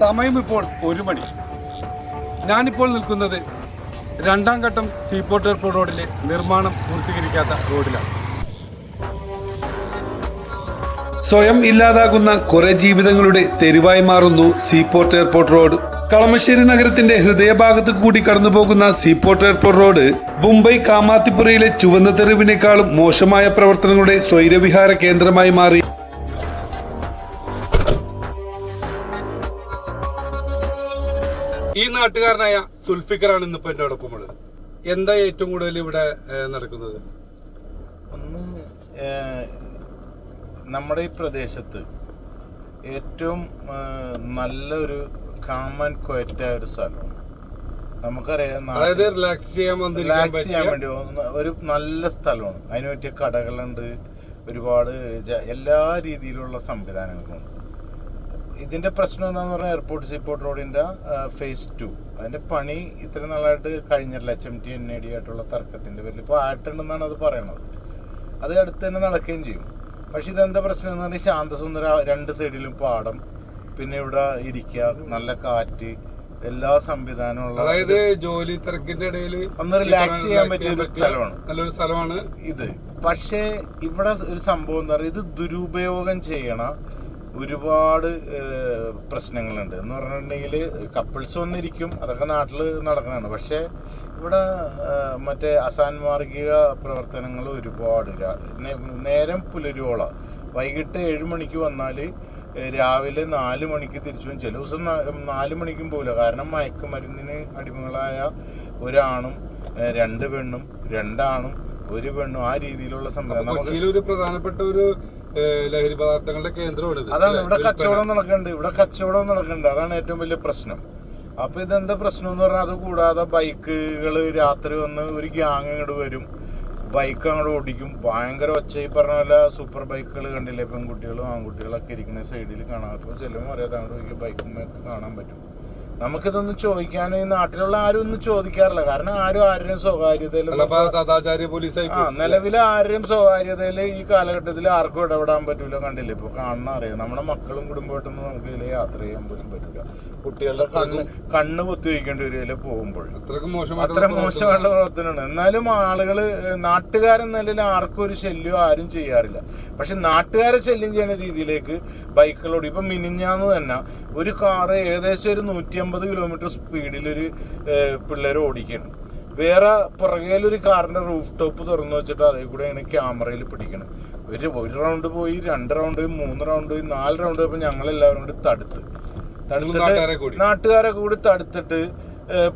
സമയം ഇപ്പോൾ ഒരു മണി. ഞാനിപ്പോൾ നിൽക്കുന്നത് രണ്ടാം ഘട്ടം സീപോർട്ട് എയർപോർട്ട് റോഡിലെ നിർമ്മാണം പൂർത്തീകരിക്കാത്ത റോഡിലാണ്. സ്വയം ഇല്ലാതാകുന്ന കുറെ ജീവിതങ്ങളുടെ തെരുവായി മാറുന്നു സീപോർട്ട് എയർപോർട്ട് റോഡ്. കളമശ്ശേരി നഗരത്തിന്റെ ഹൃദയഭാഗത്ത് കൂടി കടന്നുപോകുന്ന സീപോർട്ട് എയർപോർട്ട് റോഡ് മുംബൈ കാമാത്തിപ്പുറയിലെ ചുവന്ന തെരുവിനേക്കാളും മോശമായ പ്രവർത്തനങ്ങളുടെ സ്വൈരവിഹാര കേന്ദ്രമായി മാറി. നാട്ടുകാരനായ സുൽഫിക്കറാണ് ഇന്നിപ്പോ എന്റെ ഒപ്പം ഉള്ളത്. എന്താ ഏറ്റവും കൂടുതൽ ഇവിടെ നടക്കുന്നത്? ഒന്ന് നമ്മുടെ ഈ പ്രദേശത്ത് ഏറ്റവും നല്ലൊരു കാമൻ ക്വയറ്റായ ഒരു സ്ഥലമാണ്. നമുക്കറിയാം അതായത് റിലാക്സ് ചെയ്യാൻ റിലാക്സ് ചെയ്യാൻ വേണ്ടി ഒരു നല്ല സ്ഥലമാണ്. അതിന് പറ്റിയ കടകളുണ്ട് ഒരുപാട് എല്ലാ രീതിയിലുള്ള സംവിധാനങ്ങളുണ്ട്. ഇതിന്റെ പ്രശ്നം എന്താണെന്ന് പറഞ്ഞാൽ എയർപോർട്ട് സീപോർട്ട് റോഡിന്റെ ഫേസ് ടു അതിന്റെ പണി ഇത്ര നാളായിട്ട് കഴിഞ്ഞിട്ടില്ല. H M T N A D ആയിട്ടുള്ള തർക്കത്തിന്റെ പേരിൽ. ഇപ്പോൾ ആയിട്ടുണ്ടെന്നാണ് അത് പറയുന്നത് അത് അടുത്ത് തന്നെ നടക്കുകയും ചെയ്യും. പക്ഷെ ഇതെന്താ പ്രശ്നം എന്ന് പറഞ്ഞാൽ ശാന്തസുന്ദര രണ്ട് സൈഡിലും പാടം പിന്നെ ഇവിടെ ഇരിക്കുക നല്ല കാറ്റ് എല്ലാ സംവിധാനമുള്ള അതായത് ജോലി തിരക്കിന്റെ ഇടയിൽ ഒന്ന് റിലാക്സ് ചെയ്യാൻ പറ്റിയ ഒരു സ്ഥലമാണ്. നല്ലൊരു സ്ഥലമാണ്. ഇത്. പക്ഷേ ഇവിടെ ഒരു സംഭവം എന്താ പറയുക ഇത് ദുരുപയോഗം ചെയ്യണ ഒരുപാട് പ്രശ്നങ്ങളുണ്ട്. എന്ന് പറഞ്ഞിട്ടുണ്ടെങ്കിൽ കപ്പിൾസ് വന്നിരിക്കും. അതൊക്കെ നാട്ടിൽ നടക്കുന്നതാണ് പക്ഷേ ഇവിടെ മറ്റേ അസാൻമാർഗിക പ്രവർത്തനങ്ങൾ ഒരുപാട്. നേരം പുലരുവോളം. വൈകിട്ട് ഏഴ് മണിക്ക് വന്നാൽ രാവിലെ നാല് മണിക്ക് തിരിച്ചു പോകും ചില ദിവസം നാല് മണിക്കും പോകില്ല കാരണം മയക്കുമരുന്നിന് അടിമകളായ ഒരാണും രണ്ട് പെണ്ണും രണ്ടാണും ഒരു പെണ്ണും ആ രീതിയിലുള്ള സംഭവം. കൊച്ചിയിൽ ഒരു പ്രധാനപ്പെട്ട ഒരു ലഹരി പദാർത്ഥങ്ങളുടെ കേന്ദ്രമാണ് അതാണ് ഇവിടെ കച്ചവടം നടക്കുന്നുണ്ട് ഇവിടെ കച്ചവടം നടക്കുന്നുണ്ട് അതാണ് ഏറ്റവും വലിയ പ്രശ്നം. അപ്പൊ ഇതെന്താ പ്രശ്നം എന്ന് പറഞ്ഞാൽ അത് കൂടാതെ ബൈക്കുകൾ രാത്രി വന്ന് ഒരു ഗ്യാങ് ഇങ്ങോട്ട് വരും. ബൈക്ക് അങ്ങോട്ട് ഓടിക്കും. ഭയങ്കര ഒച്ച. ഈ പറഞ്ഞ പോലെ സൂപ്പർ ബൈക്കുകൾ കണ്ടില്ലേ? പെൺകുട്ടികളും ആൺകുട്ടികളൊക്കെ ഇരിക്കുന്ന സൈഡിൽ കാണാം. അപ്പോൾ ചിലവും അറിയാതെ അങ്ങോട്ട് ബൈക്കും ഒക്കെ കാണാൻ പറ്റും. നമുക്കിതൊന്നും ചോദിക്കാൻ ഈ നാട്ടിലുള്ള ആരും ഒന്നും ചോദിക്കാറില്ല. കാരണം ആരും ആരുടെയും സ്വകാര്യതയിൽ സദാചാര്യ പോലീസ് ആ നിലവിൽ ആരുടെയും സ്വകാര്യതയിൽ ഈ കാലഘട്ടത്തിൽ ആർക്കും ഇടപെടാൻ പറ്റൂല കണ്ടില്ലേ? ഇപ്പൊ കാണുന്ന അറിയാം. നമ്മുടെ മക്കളും കുടുംബമായിട്ടൊന്നും നമുക്ക് ഇതിൽ യാത്ര ചെയ്യാൻ പോലും പറ്റില്ല കുട്ടികളുടെ കണ്ണ് കണ്ണ് പൊത്തി വയ്ക്കേണ്ടി വരും ഇതിൽ പോകുമ്പോൾ അത്ര മോശമായിട്ടുള്ള മോശമുള്ള പ്രവർത്തനമാണ്. എന്നാലും ആളുകൾ നാട്ടുകാരെന്ന നിലയിൽ ആർക്കും ഒരു ശല്യം ആരും ചെയ്യാറില്ല. പക്ഷെ നാട്ടുകാരെ ശല്യം ചെയ്യുന്ന രീതിയിലേക്ക് ബൈക്കുകളോട്. ഇപ്പം മിനിഞ്ഞാന്ന് തന്നെ ഒരു കാറ് ഏകദേശം ഒരു നൂറ്റി അമ്പത് കിലോമീറ്റർ സ്പീഡിൽ ഒരു പിള്ളേർ ഓടിക്കണം വേറെ പുറകേലൊരു കാറിന്റെ റൂഫ് ടോപ്പ് തുറന്നു വെച്ചിട്ട് അതേ കൂടെ ഇങ്ങനെ ക്യാമറയിൽ പിടിക്കണം ഒരു ഒരു റൗണ്ട് പോയി രണ്ട് റൗണ്ട് പോയി മൂന്ന് റൗണ്ട് പോയി നാല് റൗണ്ട് പോയപ്പോൾ ഞങ്ങളെല്ലാവരും കൂടി തടുത്ത്. നാട്ടുകാരെ കൂടി. തടുത്തിട്ട് നാട്ടുകാരെ കൂടി തടുത്തിട്ട് ഏഹ്,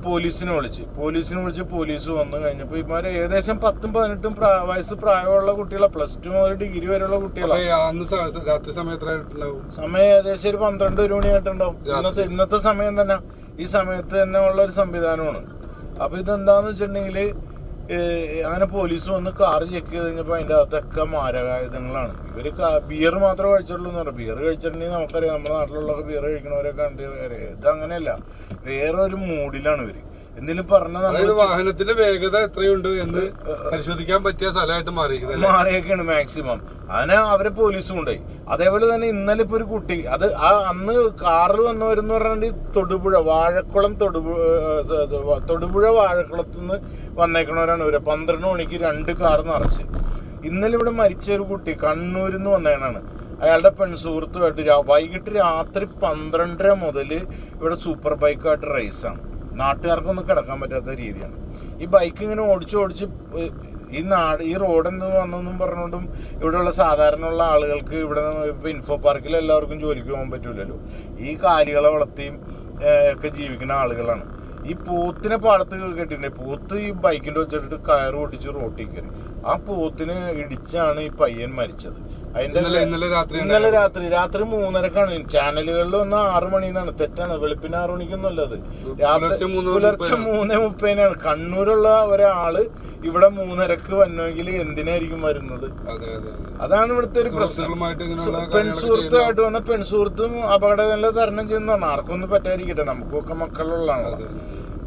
പോലീസിനെ വിളിച്ച്. പോലീസിനെ വിളിച്ച് പോലീസ് വന്നു കഴിഞ്ഞപ്പോൾ ഇമാര് ഏകദേശം പത്തും പതിനെട്ടും വയസ്സ് പ്രായമുള്ള കുട്ടികളെ. പ്ലസ് ടു മുതൽ ഡിഗ്രി വരെയുള്ള കുട്ടികളാണ് രാത്രി സമയത്തായിട്ടുണ്ടാവും സമയം ഏകദേശം ഒരു പന്ത്രണ്ട് ഒരു മണിയായിട്ടുണ്ടാവും ഇന്നത്തെ ഇന്നത്തെ സമയം തന്നെ ഈ സമയത്ത് തന്നെ ഉള്ള ഒരു സംവിധാനമാണ്. അപ്പൊ ഇതെന്താന്ന് വെച്ചിട്ടുണ്ടെങ്കിൽ അങ്ങനെ പോലീസ് വന്ന് കാർ ചെക്ക് ചെയ്ത് കഴിഞ്ഞപ്പോൾ അതിന്റെ അകത്തൊക്കെ മാരകായുധങ്ങളാണ്. ഇവർ ബിയർ മാത്രമേ കഴിച്ചിട്ടുള്ളൂ എന്ന് പറഞ്ഞു. ബിയർ കഴിച്ചിട്ടുണ്ടെങ്കിൽ നമുക്കറിയാം നമ്മുടെ നാട്ടിലുള്ള ബിയർ കഴിക്കണവരൊക്കെ കണ്ട് അറിയാം ഇത് അങ്ങനെയല്ല വേറെ ഒരു മൂഡിലാണ് ഇവർ. എന്തെങ്കിലും പറഞ്ഞത് വാഹനത്തിന്റെ വേഗത എത്രയുണ്ട് എന്ന് പരിശോധിക്കാൻ പറ്റിയ സ്ഥലമായിട്ട് മാറി മാറിയൊക്കെയാണ് മാക്സിമം അതിനെ അവരെ പോലീസും ഉണ്ട് അതേപോലെ തന്നെ ഇന്നലെ ഇപ്പൊ ഒരു കുട്ടി അത് ആ അന്ന് കാറിൽ വന്നവരെന്ന് പറഞ്ഞാൽ തൊടുപുഴ വാഴക്കുളം തൊടുപുഴ തൊടുപുഴ വാഴക്കുളത്തു നിന്ന് വന്നേക്കണവരാണ് ഇവർ. പന്ത്രണ്ട് മണിക്ക് രണ്ട് കാർ നിറച്ച്. ഇന്നലെ ഇവിടെ മരിച്ച ഒരു കുട്ടി കണ്ണൂരിൽ നിന്ന് വന്നേക്കണാണ് അയാളുടെ പെൺസുഹൃത്തുമായിട്ട് വൈകിട്ട് രാത്രി പന്ത്രണ്ടര മുതൽ ഇവിടെ സൂപ്പർ ബൈക്കായിട്ട് റേസാണ് നാട്ടുകാർക്കൊന്നും കിടക്കാൻ പറ്റാത്ത രീതിയാണ്. ഈ ബൈക്ക് ഇങ്ങനെ ഓടിച്ച് ഓടിച്ച് ഈ നാട് ഈ റോഡ് എന്ത് വന്നെന്നും പറഞ്ഞുകൊണ്ടും ഇവിടെയുള്ള സാധാരണ ഉള്ള ആളുകൾക്ക് ഇവിടെ ഇപ്പോൾ ഇൻഫോ പാർക്കിൽ എല്ലാവർക്കും ജോലിക്ക് പോകാൻ പറ്റില്ലല്ലോ ഈ കാലികളെ വളർത്തിയും ഒക്കെ ജീവിക്കുന്ന ആളുകളാണ്. ഈ പോത്തിനെ പാടത്ത് കെട്ടിട്ടുണ്ട് പോത്ത് ഈ ബൈക്കിന്റെ വെച്ചിട്ട് കയറ് ഓടിച്ച് റോട്ടിൽ കയറി. ആ പോത്തിനെ ഇടിച്ചാണ് ഈ പയ്യൻ മരിച്ചത്. അതിന്റെ ഇന്നലെ- ഇന്നലെ രാത്രി ഇന്നലെ രാത്രി രാത്രി മൂന്നരക്കാണ്. ചാനലുകളിൽ ഒന്ന് ആറു മണിന്നാണ്. തെറ്റാണ്. വെളുപ്പിന് ആറു മണിക്കൊന്നുമല്ല അത്. രാത്രി പുലർച്ചെ മൂന്ന് മുപ്പതിനാണ്. കണ്ണൂരുള്ള ഒരാൾ ഇവിടെ മൂന്നരക്ക് വന്നെങ്കിൽ എന്തിനായിരിക്കും വരുന്നത്? അതെ അതെ അതെ. അതാണ് ഇവിടുത്തെ ഒരു പ്രശ്നം. പെൺസുഹൃത്തുമായിട്ട് വന്ന പെൺസുഹൃത്തും അപകടമെല്ലാം തരണം ചെയ്യുന്നതാണ് ആർക്കൊന്നും പറ്റാതിരിക്കട്ടെ. നമുക്കൊക്കെ മക്കളുള്ളതാണ്.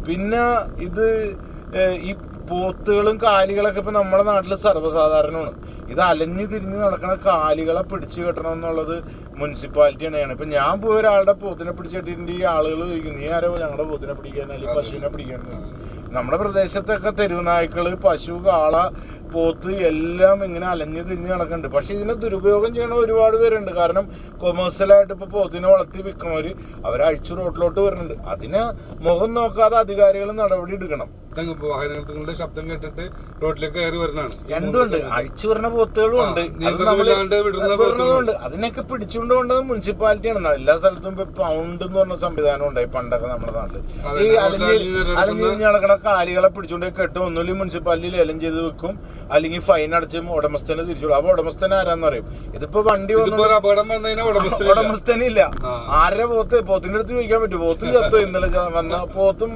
പിന്നെ ഇത് ഈ പോത്തുകളും കാലികളൊക്കെ ഇപ്പൊ നമ്മുടെ നാട്ടിൽ സർവസാധാരണമാണ്. ഇത് അലഞ്ഞു തിരിഞ്ഞ് നടക്കുന്ന കാലികളെ പിടിച്ചു കെട്ടണം എന്നുള്ളത് മുനിസിപ്പാലിറ്റി തന്നെയാണ് ഇപ്പൊ ഞാൻ പോയി ഒരാളുടെ പോത്തിനെ പിടിച്ചിട്ടുണ്ട് ഈ ആളുകൾ ചോദിക്കും നീ ആരോ ഞങ്ങളുടെ പോത്തിനെ പിടിക്കാൻ. അല്ലെങ്കിൽ പശുവിനെ പിടിക്കാൻ. നമ്മുടെ പ്രദേശത്തൊക്കെ തെരുവുനായ്ക്കൾ പശു കാള പോത്ത് എല്ലാം ഇങ്ങനെ അലഞ്ഞു തിരിഞ്ഞ് നടക്കുന്നുണ്ട് പക്ഷേ ഇതിനെ ദുരുപയോഗം ചെയ്യണ ഒരുപാട് പേരുണ്ട്. കാരണം കൊമേഴ്സ്യലായിട്ട് ഇപ്പൊ പോത്തിനെ വളർത്തി അവർ അഴിച്ചു റോട്ടിലോട്ട് വരുന്നുണ്ട്. അതിന് മുഖം നോക്കാതെ അധികാരികൾ നടപടി എടുക്കണം. ഇതങ്ങ് വാഹനങ്ങളുടെ ശബ്ദം കേട്ടിട്ട് റോഡിലേക്ക് കയറി വരുന്നതാണ്. രണ്ടുമുണ്ട് അഴിച്ചു വരുന്ന പോത്തുകളും ഉണ്ട്. വിടുന്നതുണ്ട് അതിനൊക്കെ പിടിച്ചുകൊണ്ട് കൊണ്ടത് മുനിസിപ്പാലിറ്റിയാണ് എല്ലാ സ്ഥലത്തും ഇപ്പൊ പൗണ്ട് എന്ന് പറഞ്ഞ സംവിധാനം ഉണ്ടായി പണ്ടൊക്കെ നമ്മുടെ നാട്ടിൽ. ഈ അല്ലെങ്കിൽ അല്ലെങ്കിൽ അലിഞ്ഞ് നടക്കുന്ന- അലഞ്ഞിരിഞ്ഞ് നടക്കണ കാലികളെ പിടിച്ചുകൊണ്ട് കെട്ടും. ഒന്നുമില്ല മുനിസിപ്പാലിറ്റി ലേലം ചെയ്ത് വെക്കും. അല്ലെങ്കിൽ ഫൈൻ അടച്ച് ഉടമസ്ഥന് തിരിച്ചു കൊടുക്കും. അപ്പൊ ഉടമസ്ഥൻ ആരാന്ന് പറയും ഇതിപ്പോ വണ്ടി ഉടമസ്ഥനില്ല. ആരെ ആരുടെ പോത്ത്? പോത്തിന്റെ അടുത്ത് ചോദിക്കാൻ പറ്റും പോത്തും ചത്തോ ഇന്നലെ വന്ന പോത്തും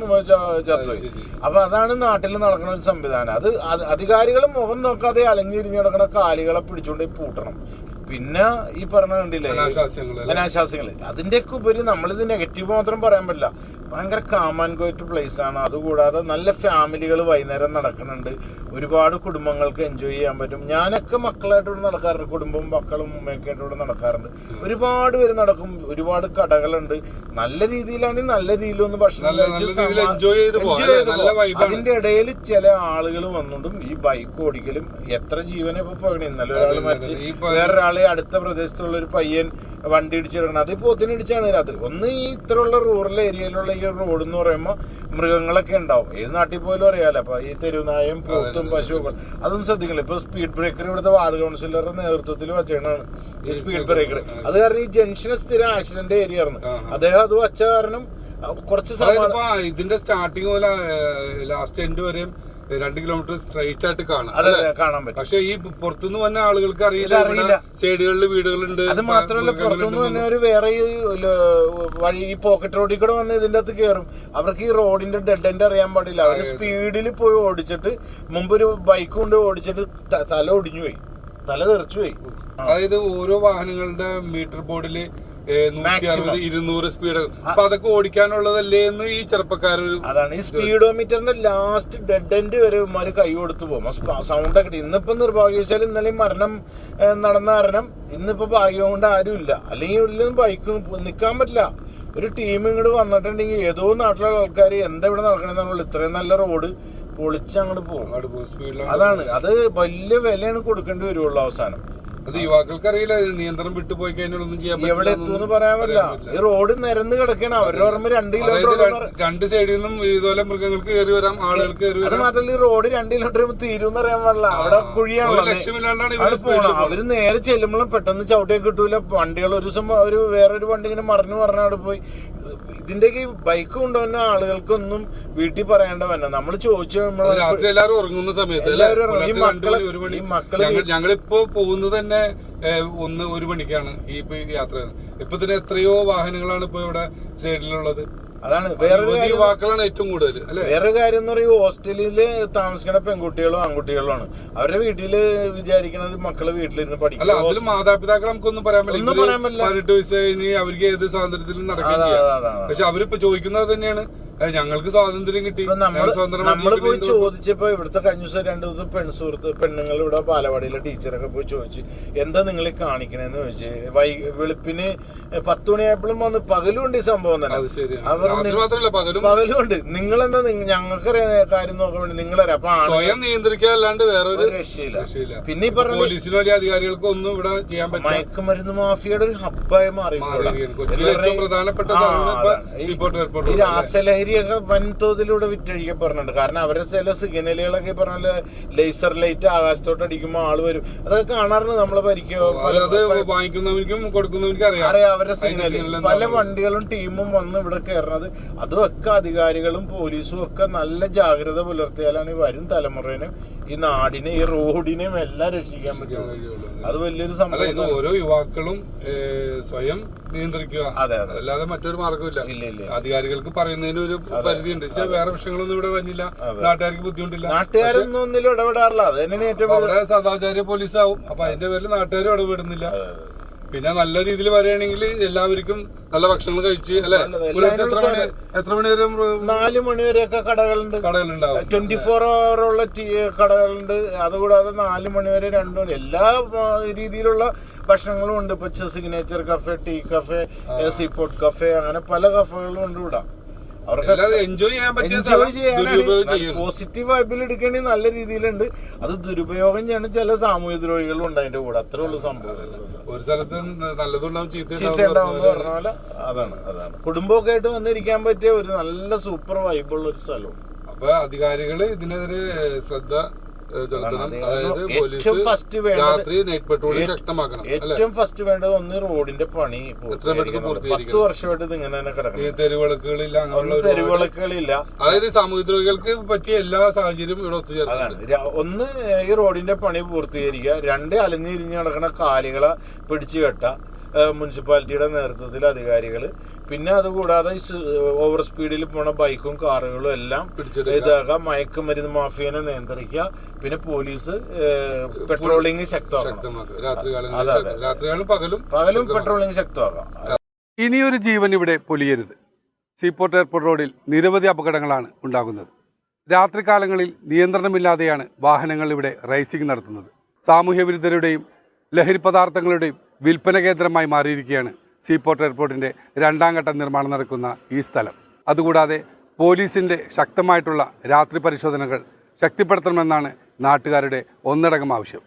ചത്തു. അപ്പൊ അതാണ് നാട്ടിൽ നടക്കുന്ന ഒരു സംവിധാനം. അത് അധികാരികൾ മുഖം നോക്കാതെ അലഞ്ഞിരിഞ്ഞ് നടക്കുന്ന കാലികളെ പിടിച്ചുകൊണ്ട് പൂട്ടണം. പിന്നെ ഈ പറഞ്ഞ കണ്ടില്ലേ? അനാശാസ്യങ്ങൾ അതിന്റെയൊക്കെ ഉപരി നമ്മളിത് നെഗറ്റീവ് മാത്രം പറയാൻ പറ്റില്ല. ഭയങ്കര കാമൻ കോയിറ്റ് പ്ലേസ് ആണ്. അതുകൂടാതെ നല്ല ഫാമിലികൾ വൈകുന്നേരം നടക്കുന്നുണ്ട്. ഒരുപാട് കുടുംബങ്ങൾക്ക് എൻജോയ് ചെയ്യാൻ പറ്റും. ഞാനൊക്കെ മക്കളായിട്ട് ഇവിടെ നടക്കാറുണ്ട്. കുടുംബവും മക്കളും ഉമ്മയൊക്കെ ആയിട്ട് ഇവിടെ നടക്കാറുണ്ട്. ഒരുപാട് പേര് നടക്കും. ഒരുപാട് കടകളുണ്ട്. നല്ല രീതിയിലാണെങ്കിൽ നല്ല രീതിയിലൊന്ന് ഭക്ഷണം കഴിച്ച്. അതിന്റെ ഇടയിൽ ചില ആളുകൾ വന്നുകൊണ്ടും ഈ ബൈക്ക് ഓടിക്കലും എത്ര ജീവനെ ഇപ്പൊ പോകണേ? ഇന്നലെ ഒരാൾ മരിച്ച് അതെ. വേറൊരാളെ അടുത്ത പ്രദേശത്തുള്ള ഒരു പയ്യൻ വണ്ടി ഇടിച്ചിടക്കണം അത് പോത്തിന് ഇടിച്ചാണ് രാത്രി. ഒന്ന് ഈ ഇത്രയുള്ള റൂറൽ ഏരിയയിലുള്ള ഈ റോഡ് എന്ന് പറയുമ്പോൾ മൃഗങ്ങളൊക്കെ ഉണ്ടാവും. ഏത് നാട്ടിൽ പോലും അറിയാലോ. അപ്പൊ ഈ തെരുവുനായും പോത്തും പശുവൊക്കെ അതൊന്നും ശ്രദ്ധിക്കില്ല ഇപ്പൊ സ്പീഡ് ബ്രേക്കർ ഇവിടുത്തെ വാർഡ് കൗൺസിലറുടെ നേതൃത്വത്തിൽ വച്ചാണ് ഈ സ്പീഡ് ബ്രേക്കർ അത്. കാരണം ഈ ജംഗ്ഷന് സ്ഥിരം ആക്സിഡന്റ് ഏരിയ ആയിരുന്നു. അദ്ദേഹം അത് വച്ച കാരണം കുറച്ച് ഇതിന്റെ സ്റ്റാർട്ടിങ് പോലെ ലാസ്റ്റ് എൻഡ് വരെയും രണ്ട് കിലോമീറ്റർ സ്ട്രൈറ്റ് ആയിട്ട് കാണാം കാണാൻ പറ്റും. പക്ഷെ ഈ പുറത്തുനിന്ന് വന്ന ആളുകൾക്ക് അറിയില്ല. സൈഡുകളിൽ വീടുകളുണ്ട് അത് മാത്രമല്ല പുറത്തുനിന്ന് വന്ന ഒരു വേറെ വഴി ഈ പോക്കറ്റ് റോഡിൽ കൂടെ വന്ന് ഇതിന്റെ അകത്ത് കയറും അവർക്ക് ഈ റോഡിന്റെ ഡെഡ് എൻഡ് അറിയാൻ പാടില്ല. അവർ സ്പീഡിൽ പോയി ഓടിച്ചിട്ട് മുമ്പ് ഒരു ബൈക്ക് കൊണ്ട് ഓടിച്ചിട്ട് തല ഒടിഞ്ഞു പോയി തല തെറിച്ചു പോയി അതായത് ഓരോ വാഹനങ്ങളുടെ മീറ്റർ ബോർഡിൽ നൂറ്റി അറുപത് Maximum. ഇരുന്നൂറ് സ്പീഡ് അപ്പൊ അതൊക്കെ ഓടിക്കാനുള്ളതല്ലേ എന്ന് ഈ ചെറുപ്പക്കാരൊരു അതാണ്. ഈ സ്പീഡോമീറ്ററിന്റെ ലാസ്റ്റ് ഡെഡ് എൻഡ് വരെ ഇവന്മാര് കൈ കൊടുത്തു പോകും. സൗണ്ട് ഒക്കെ ഇന്നിപ്പോ നിർഭാഗ്യവശാൽ ഇന്നലെ മരണം നടന്ന കാരണം ഇന്നിപ്പോ ഭാഗ്യം കൊണ്ട് ആരും ഇല്ല. അല്ലെങ്കിൽ ഉള്ളിൽ ബൈക്ക് നിൽക്കാൻ പറ്റില്ല. ഒരു ടീം ഇങ്ങോട്ട് വന്നിട്ടുണ്ടെങ്കിൽ ഏതോ നാട്ടിലുള്ള ആൾക്കാർ എന്താ ഇവിടെ നടക്കണെന്നുള്ള ഇത്രയും നല്ല റോഡ് പൊളിച്ച് അങ്ങോട്ട് പോകും. അതാണ്. അത് വലിയ വിലയാണ് കൊടുക്കേണ്ടി വരുള്ളൂ അവസാനം. അത് യുവാക്കൾക്ക് അറിയില്ല നിയന്ത്രണം വിട്ടു പോയി കഴിഞ്ഞാൽ ഒന്നും ചെയ്യാൻ എവിടെ പറ്റില്ല എത്തുമെന്ന് പറയാൻ പറ്റില്ല. ഈ റോഡ് നിരന്ന് കിടക്കണം അവരുടെ ഓർമ്മ രണ്ട് കിലോമീറ്റർ രണ്ട് സൈഡിൽ നിന്നും ഇതുപോലെ മൃഗങ്ങൾക്ക് കയറി വരാം ആളുകൾക്ക് കയറി അത് വരാം. മാത്രല്ല ഈ റോഡ് രണ്ട് കിലോമീറ്റർ തീരും അറിയാൻ പാടില്ല. അവിടെ കുഴിയാണ് അവർ നേരെ ചെല്ലുമ്പോഴും പെട്ടെന്ന് ചവിട്ടിയൊക്കെ കിട്ടൂല. വണ്ടികൾ ഒരു ദിവസം ഒരു വേറൊരു വണ്ടി ഇങ്ങനെ മറിഞ്ഞു പറഞ്ഞ അവിടെ പോയി. ഇതിന്റെയൊക്കെ ഈ ബൈക്ക് കൊണ്ടുവന്ന ആളുകൾക്കൊന്നും വീട്ടിൽ പറയേണ്ട വേണ്ട നമ്മൾ ചോദിച്ചു രാത്രി എല്ലാവരും ഉറങ്ങുന്ന സമയത്ത് അല്ലേ? എല്ലാവരും ഉറങ്ങും. ഈ പുലർച്ചെ രണ്ട് മക്കൾ മണി, ഒരു മണി ഈ മക്കൾ ഞങ്ങൾ- ഞങ്ങളിപ്പോ പോകുന്നത് തന്നെ ഏഹ്, ഒന്ന് ഒരു മണിക്കാണ് ഈ ഇപ്പൊ ഈ യാത്ര ഇപ്പൊ തന്നെ എത്രയോ വാഹനങ്ങളാണ് ഇപ്പൊ ഇവിടെ സൈഡിലുള്ളത് അതാണ് വേറൊരു കാര്യം. ഏറ്റവും കൂടുതൽ അല്ലെ? വേറൊരു കാര്യം എന്ന് പറയുമ്പോൾ ഹോസ്റ്റലിൽ താമസിക്കുന്ന പെൺകുട്ടികളും ആൺകുട്ടികളുമാണ്. അവരുടെ വീട്ടിൽ വിചാരിക്കുന്നത് മക്കൾ വീട്ടിലിരുന്ന് അല്ല പഠിക്കും അതിൽ മാതാപിതാക്കൾ നമുക്കൊന്നും പറയാൻ പറ്റില്ല. ഒന്നും പറയാൻ പറ്റില്ല. പതിനെട്ട് വയസ്സ് കഴിഞ്ഞ് അവർക്ക് ഏത് സ്വാതന്ത്ര്യത്തിലും അതാ. പക്ഷെ അവരിപ്പോ ചോദിക്കുന്നത് തന്നെയാണ് ഞങ്ങൾക്ക് സ്വാതന്ത്ര്യം കിട്ടി. നമ്മൾ പോയി ചോദിച്ചപ്പോ ഇവിടുത്തെ കഴിഞ്ഞ ദിവസം രണ്ടു ദിവസം പെൺസുഹൃത്ത് പെണ്ണുങ്ങൾ ഇവിടെ പാലവാടിയിലെ ടീച്ചറൊക്കെ പോയി ചോദിച്ചു എന്താ നിങ്ങൾ കാണിക്കണേന്ന് ചോദിച്ചു? വൈ വെളുപ്പിന് പത്ത് മണിയായപ്പോഴും വന്ന് പകലും ഉണ്ട് ഈ സംഭവം തന്നെ. അവർ പകലുണ്ട് നിങ്ങളെന്താ ഞങ്ങൾക്കറിയാം കാര്യം നോക്കാൻ വേണ്ടി നിങ്ങളറിയാം അപ്പൊ സ്വയം നിയന്ത്രിക്കാല്ലാണ്ട് വേറൊരു ഒരു രക്ഷയില്ല. പിന്നെ ഈ പറഞ്ഞ പോലീസിനോ അധികാരികൾക്കോ ഒന്നും ഇവിടെ ചെയ്യാൻ പറ്റില്ല. മയക്കുമരുന്ന് മാഫിയയുടെ ഒരു ഹബ്ബായി മാറി പ്രധാനപ്പെട്ട ഈ ഇപ്പൊ രാസലഹരിയൊക്കെ വൻതോതിലൂടെ വിറ്റഴിക്കപ്പെടുന്നുണ്ട് കാരണം അവരുടെ ചില സിഗ്നലുകളൊക്കെ പറഞ്ഞാൽ ലേസർ ലൈറ്റ് ആകാശത്തോട്ട് അടിക്കുമ്പോൾ ആൾ വരും. അതൊക്കെ കാണാറുണ്ട് നമ്മളെ പരിക്കോ അറിയാം. അവരുടെ സിഗ്നൽ പല വണ്ടികളും ടീമും വന്ന് ഇവിടെ കയറുന്നത്. അതുമൊക്കെ അധികാരികളും പോലീസും ഒക്കെ നല്ല ജാഗ്രത പുലർത്തിയാലാണ് ഈ വരും തലമുറേനും ഈ നാടിനെ ഈ റോഡിനെയും എല്ലാം രക്ഷിക്കാൻ പറ്റും അത് വലിയൊരു സംഭവം ഇത് ഓരോ യുവാക്കളും സ്വയം നിയന്ത്രിക്കുക. അതെ അതെ. അല്ലാതെ മറ്റൊരു ഇല്ല അധികാരികൾക്ക് പറയുന്നതിന് ഒരു പരിധിയുണ്ട്. പക്ഷെ വേറെ വിഷയങ്ങളൊന്നും ഇവിടെ വന്നില്ല. നാട്ടുകാർക്ക് ബുദ്ധിമുട്ടില്ല. നാട്ടുകാരൊന്നും ഒന്നിലും ഇടപെടാറില്ല. അത് തന്നെയാണ് ഏറ്റവും സദാചാര്യ പോലീസ് ആവും അപ്പൊ അതിന്റെ പേരിൽ നാട്ടുകാരും ഇടപെടുന്നില്ല. പിന്നെ നല്ല രീതിയിൽ പറയുകയാണെങ്കിൽ എല്ലാവർക്കും നല്ല ഭക്ഷണം കഴിച്ച് അല്ലെ. എത്ര മണി എത്ര മണി വരെ നാല് മണി വരെയൊക്കെ കടകളുണ്ട്. കടകളുണ്ടാവും. ട്വന്റി ഫോർ ഉള്ള കടകളുണ്ട്. അതുകൂടാതെ നാല് മണി വരെ രണ്ടു മണി എല്ലാ രീതിയിലുള്ള ഭക്ഷണങ്ങളും ഉണ്ട്. ഇപ്പൊ signature cafe tea cafe seaport cafe അങ്ങനെ പല കഫേകളും ഉണ്ട് ഇവിടെ. അവർക്ക് എൻജോയ് ചെയ്യാൻ പറ്റിയ പോസിറ്റീവ് വൈബിൽ എടുക്കേണ്ടി നല്ല രീതിയിലുണ്ട്. അത് ദുരുപയോഗം ചെയ്യണ ചില സാമൂഹ്യ ദ്രോഹികളും ഉണ്ട് അതിന്റെ കൂടെ. അത്രേ ഉള്ളൂ സംഭവം. ഒരു സ്ഥലത്ത് നല്ലതുണ്ടാവും ചീത്ത പറഞ്ഞ പോലെ അതാണ് അതാണ്. കുടുംബമൊക്കെ ആയിട്ട് വന്നിരിക്കാൻ പറ്റിയ ഒരു നല്ല സൂപ്പർ വൈബുള്ള ഒരു സ്ഥലവും അപ്പൊ അധികാരികൾ ഇതിനെതിരെ ശ്രദ്ധ ഏറ്റവും പോലീസ് വേണ്ടത് ഏറ്റവും ഫസ്റ്റ് വേണ്ടത് ഒന്ന് റോഡിന്റെ പണി? പത്ത് വർഷമായിട്ട് ഇത് ഇങ്ങനെ തന്നെ കിടക്കണം. തെരുവിളക്കുകളില്ല തെരുവിളക്കുകളില്ല. അതായത് സാമൂഹ്യദ്രോഹികൾക്ക് പറ്റിയ എല്ലാ സാഹചര്യവും ഇവിടെ ഒന്ന് ഈ റോഡിന്റെ പണി പൂർത്തീകരിക്കുക. രണ്ട് അലഞ്ഞിരിഞ്ഞ് കിടക്കുന്ന കാലികളെ പിടിച്ചു കെട്ട മുനിസിപ്പാലിറ്റിയുടെ നേതൃത്വത്തിൽ അധികാരികൾ. പിന്നെ അതുകൂടാതെ ഓവർ സ്പീഡിൽ പോണ ബൈക്കും കാറുകളും എല്ലാം ഇതാകാം. ഇതാക്കുക മയക്കുമരുന്ന് മാഫിയനെ നിയന്ത്രിക്കുക. പിന്നെ പോലീസ് പെട്രോളിംഗ് ശക്തമാകും. പകലും പകലും പെട്രോളിംഗ് ശക്തമാക്കാം. ഇനിയൊരു ജീവൻ ഇവിടെ പൊലിയരുത്. സീപോർട്ട് എയർപോർട്ട് റോഡിൽ നിരവധി അപകടങ്ങളാണ് ഉണ്ടാകുന്നത്. രാത്രികാലങ്ങളിൽ നിയന്ത്രണമില്ലാതെയാണ് വാഹനങ്ങൾ ഇവിടെ റേസിംഗ് നടത്തുന്നത്. സാമൂഹ്യവിരുദ്ധരുടെയും ലഹരി പദാർത്ഥങ്ങളുടെയും വിൽപ്പന കേന്ദ്രമായി മാറിയിരിക്കുകയാണ്. സീപോർട്ട് എയർപോർട്ടിന്റെ രണ്ടാം ഘട്ട നിർമ്മാണം നടക്കുന്ന ഈ സ്ഥലം. അതുകൂടാതെ പോലീസിന്റെ ശക്തമായിട്ടുള്ള രാത്രി പരിശോധനകൾ ശക്തിപ്പെടുത്തണമെന്നാണ് നാട്ടുകാരുടെ ഒന്നടങ്കം ആവശ്യം.